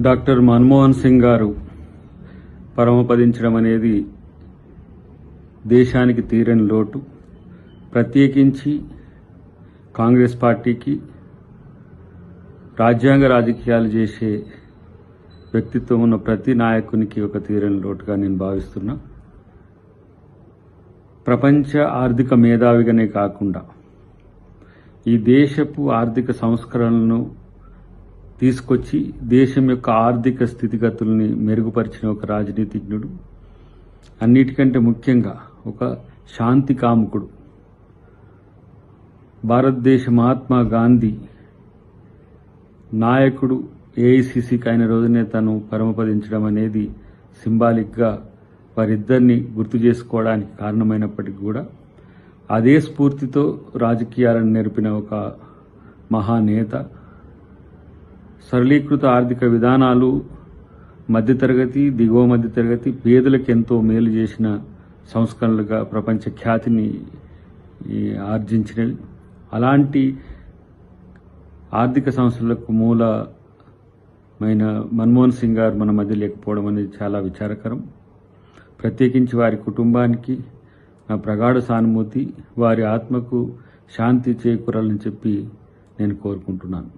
Doctor Manmohan Singh గారు పరమపదించడం అనేది దేశానికి తీరని లోటు. ప్రత్యేకించి కాంగ్రెస్ పార్టీకి రాజ్యాంగ రాజకీయాలు చేసే వ్యక్తిత్వం ఉన్న ప్రతి నాయకునికి ఒక తీరని లోటుగా నేను భావిస్తున్నా. ప్రపంచ ఆర్థిక మేధావిగానే కాకుండా ఈ దేశపు ఆర్థిక సంస్కరణలను తీసుకొచ్చి దేశం యొక్క ఆర్థిక స్థితిగతుల్ని మెరుగుపరిచిన ఒక రాజనీతిజ్ఞుడు. అన్నిటికంటే ముఖ్యంగా ఒక శాంతి కాముకుడు. భారతదేశ మహాత్మా గాంధీ నాయకుడు ఏఐసిసికి అయిన రోజునే తను పరమపదించడం అనేది సింబాలిక్గా వారిద్దరిని గుర్తు చేసుకోవడానికి కారణమైనప్పటికీ కూడా అదే స్ఫూర్తితో రాజకీయాలను నేర్పిన ఒక మహానేత సరళీకృత ఆర్థిక విధానాలు మధ్యతరగతి దిగువ మధ్యతరగతి పేదలకు ఎంతో మేలు చేసిన సంస్కరణలుగా ప్రపంచ ఖ్యాతిని ఆర్జించినవి. అలాంటి ఆర్థిక సంస్థలకు మూలమైన మన్మోహన్ సింగ్ గారు మన మధ్య లేకపోవడం అనేది చాలా విచారకరం. ప్రత్యేకించి వారి కుటుంబానికి నా ప్రగాఢ సానుభూతి వారి ఆత్మకు శాంతి చేకూరాలని చెప్పి నేను కోరుకుంటున్నాను.